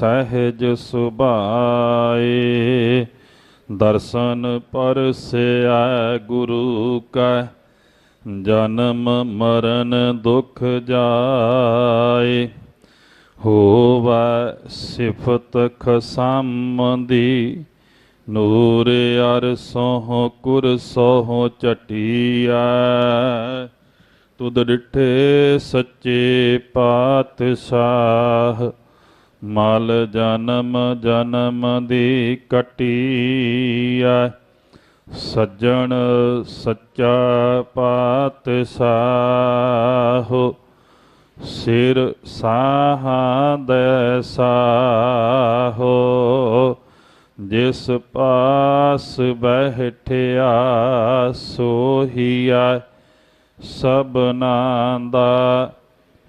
ਸਹਿਜ ਸੁਭਾਏ, ਦਰਸ਼ਨ ਪਰਸਿਆ ਗੁਰੂ ਕੈ, ਜਨਮ ਮਰਨ ਦੁਖ ਜਾਏ। ਹੋਵੈ ਸਿਫਤ ਖਸੰਦੀ ਨੂਰ ਯਾਰ ਸੋਹ ਕੁਰ ਸੋਹ ਚਟਿਆ ਤੁਧ ਡਿਠੇ ਸੱਚੇ ਪਾਤਸ਼ਾਹ ਮਲ ਜਨਮ ਜਨਮ ਦੀ ਕਟੀਐ, ਸੱਜਣ ਸੱਚਾ ਪਾਤਸ਼ਾਹ, ਸਿਰ ਸਾਹਾਂ ਦੈਸਾਹੋ ਜਿਸ ਪਾਸ ਬਹਿਠਿਆ ਸੋਹੀਆ ਸਭਨਾਂ ਦਾ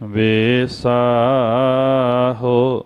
ਵੇਸਾਹੋ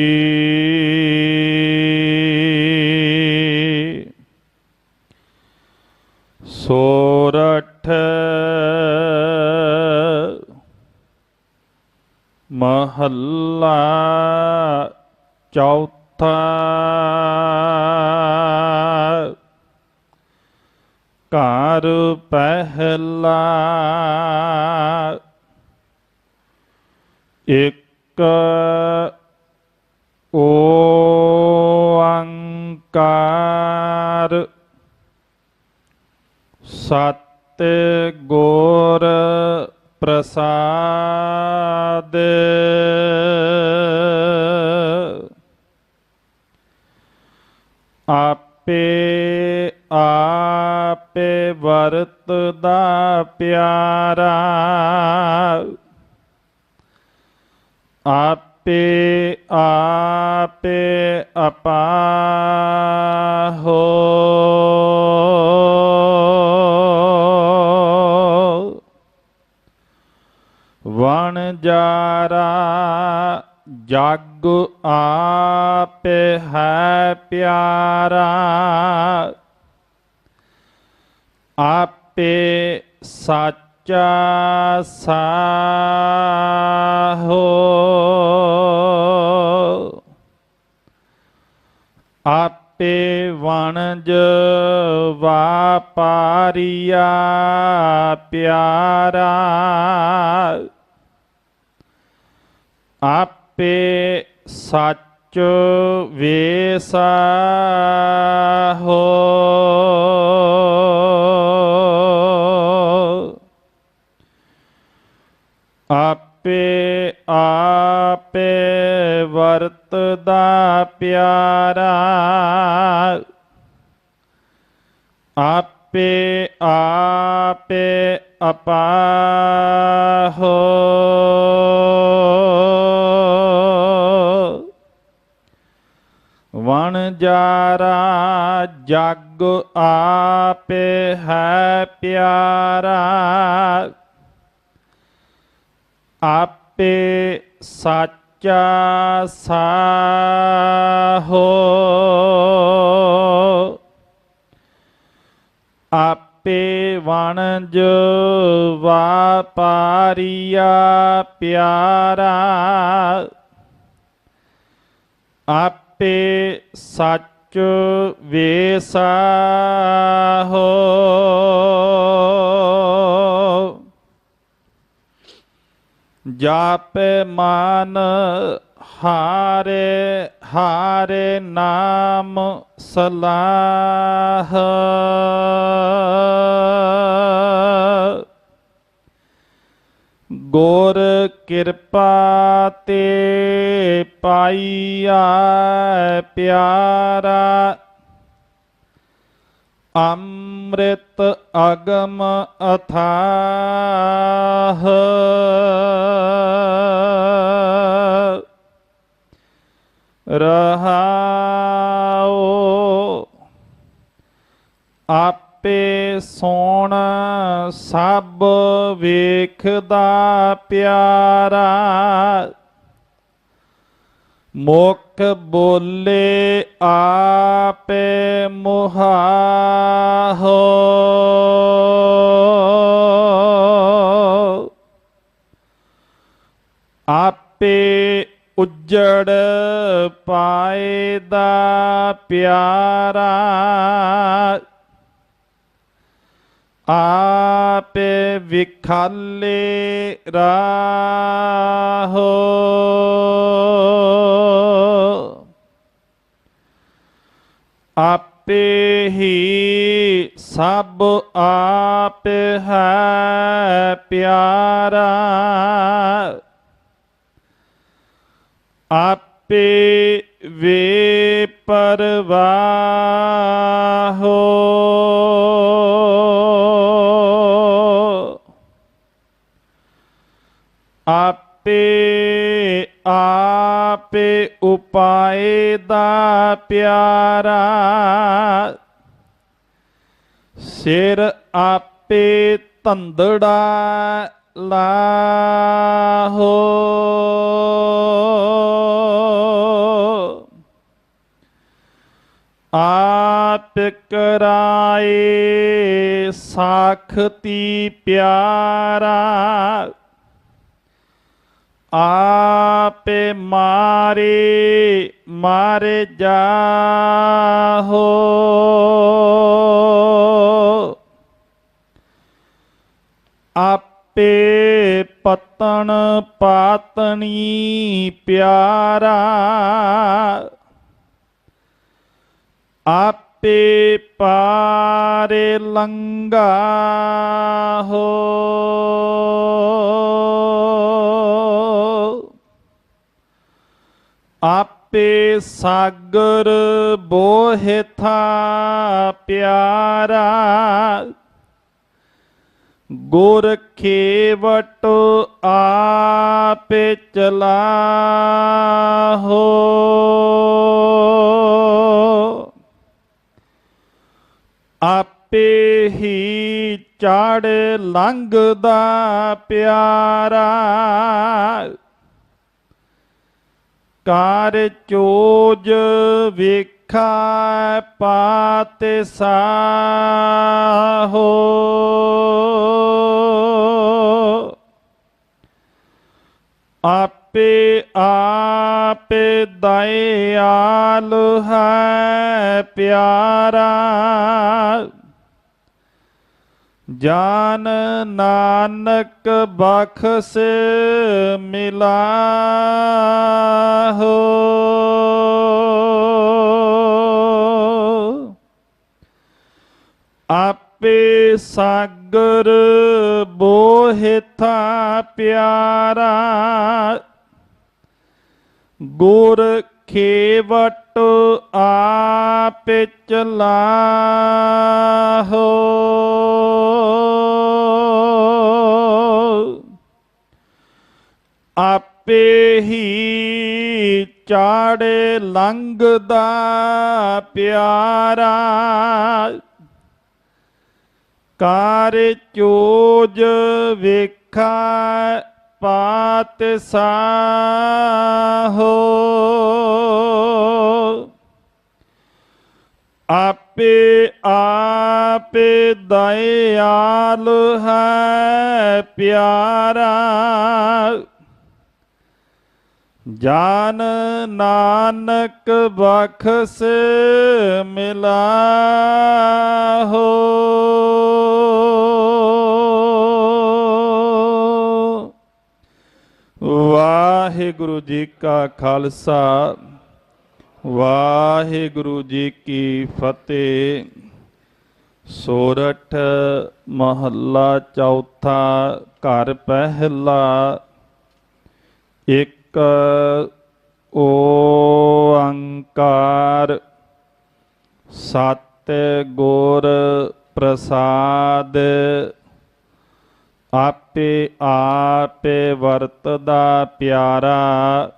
ਮਹੱਲਾ ਚੌਥਾ ਘਰ ਪਹਿਲਾ ਇੱਕ ਓੰਕਾਰ ਸਤ ਗੁਰ ਪ੍ਰਸਾਦ। ਆਪੇ ਆਪੇ ਵਰਤ ਦਾ ਪਿਆਰਾ। ਆਪੇ ਆਪੇ ਅਪਾਹੋ ਵਣ ਜਾਰਾ ਜਗ ਆਪੇ ਹੈ ਪਿਆਰਾ। ਆਪੇ ਸਾਚਾ ਸਾਹੋ। ਆਪੇ ਵਣਜ ਵਾਪਾਰੀਆ ਪਿਆਰਾ। ਆਪੇ ਸੱਚ ਵੇਸਾਹੋ। ਆਪੇ ਆਪੇ ਵਰਤਦਾ ਪਿਆਰਾ। ਆਪੇ ਆਪੇ ਅਪਾਹੋ। ਵਣ ਜਾਰਾ ਜਗ ਆਪੇ ਹੈ ਪਿਆਰਾ। ਆਪੇ ਸਾਚਾ ਸਾਹੋ। ਆਪੇ ਵਣਜ ਵਾਪਾਰੀਆ ਪਿਆਰਾ। ਆਪ ਸੱਚ ਵੇਸਾਹੋ। ਜਾਪੇ ਮਨ ਹਾਰੇ ਹਾਰੇ ਨਾਮ ਸਲਾਹ। ਗੁਰ ਕਿਰਪਾ ਤੇ ਪਾਈਆ ਪਿਆਰਾ। ਅੰਮ੍ਰਿਤ ਅਗਮ ਅਥਾਹ। ਰਹਾਓ ਆਪੇ ਸੋਣ ਸਭ ਵੇਖਦਾ ਪਿਆਰਾ। ਮੁਖ ਬੋਲੇ ਆਪੇ ਮੁਹਾਹੋ। ਆਪੇ ਉਜੜ ਪਾਏ ਦਾ ਪਿਆਰਾ। ਆਪੇ ਵਿਖਾਲੇ ਰਾਹੋ। ਆਪੇ ਹੀ ਸਭ ਆਪ ਹੈ ਪਿਆਰਾ। ਆਪੇ ਵੇ ਪਰਵਾਹੋ। ਆਪੇ ਆਪੇ ਉਪਾਏ ਦਾ ਪਿਆਰਾ। ਸਿਰ ਆਪੇ ਧੰਦੜਾ ਲਾਹੋ। ਆਪ ਕਰਾਏ ਸਾਖਤੀ ਪਿਆਰਾ। ਆਪੇ ਮਾਰੇ ਮਾਰੇ ਜਾਹੋ। ਆਪੇ ਪਤਨ ਪਾਤਣੀ ਪਿਆਰਾ। ਆਪੇ ਪਾਰੇ ਲੰਗਾ ਹੋ। ਆਪੇ ਸਾਗਰ ਬੋਹਿਥਾ ਪਿਆਰਾ ਗੁਰ ਖੇਵਟ ਆਪੇ ਚਲਾਹੋ ਆਪੇ ਹੀ ਚਾੜ ਲੰਘਦਾ ਪਿਆਰਾ ਕਾਰ ਚੋਜ ਵੇਖਾ ਪਾਤ ਸਾਹੋ ਆਪੇ ਆਪੇ ਦਇਆਲ ਹੈ ਪਿਆਰਾ। ਜਾਨ ਨਾਨਕ ਬਖਸ ਮਿਲਾਹੋ। ਆਪੇ ਸਾਗਰ ਬੋਹਿਥਾ ਪਿਆਰਾ ਗੁਰ ਖੇਵਟ ਆਪੇ ਚਲਾਹੋ ਆਪੇ ਹੀ ਚਾੜੇ ਲੰਘਦਾ ਪਿਆਰਾ। ਕਾਰ ਚੋਜ ਵੇਖਾ ਪਾਤ ਸਾਹੋ ਆਪੇ ਆਪੇ ਦਇਆਲ ਹੈ ਪਿਆਰਾ। ਜਾਨ ਨਾਨਕ ਬਖਸ ਮਿਲਾਹੋ। ਵਾਹਿਗੁਰੂ ਜੀ ਕਾ ਖਾਲਸਾ, ਵਾਹਿਗੁਰੂ ਜੀ ਕੀ ਫਤਿਹ। ਸੋਰਠ ਮਹੱਲਾ ਚੌਥਾ ਘਰ ਪਹਿਲਾ, ਇੱਕ ਓੰਕਾਰ ਸਤ ਗੁਰ ਪ੍ਰਸਾਦ ਆਪੇ ਆਪੇ ਵਰਤਦਾ ਪਿਆਰਾ।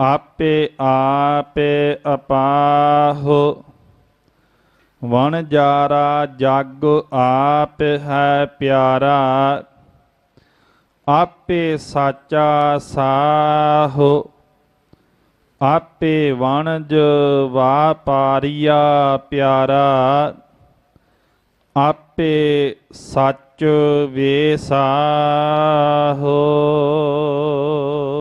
ਆਪੇ ਆਪੇ ਅਪਾਹੁ। ਵਣ ਜਾਰਾ ਜਗ ਆਪ ਹੈ ਪਿਆਰਾ। ਆਪੇ ਸਾਚਾ ਸਾਹ। ਆਪੇ ਵਣਜ ਵਾਪਾਰੀਆ ਪਿਆਰਾ। ਆਪੇ ਸੱਚ ਵੇਸਾਹੋ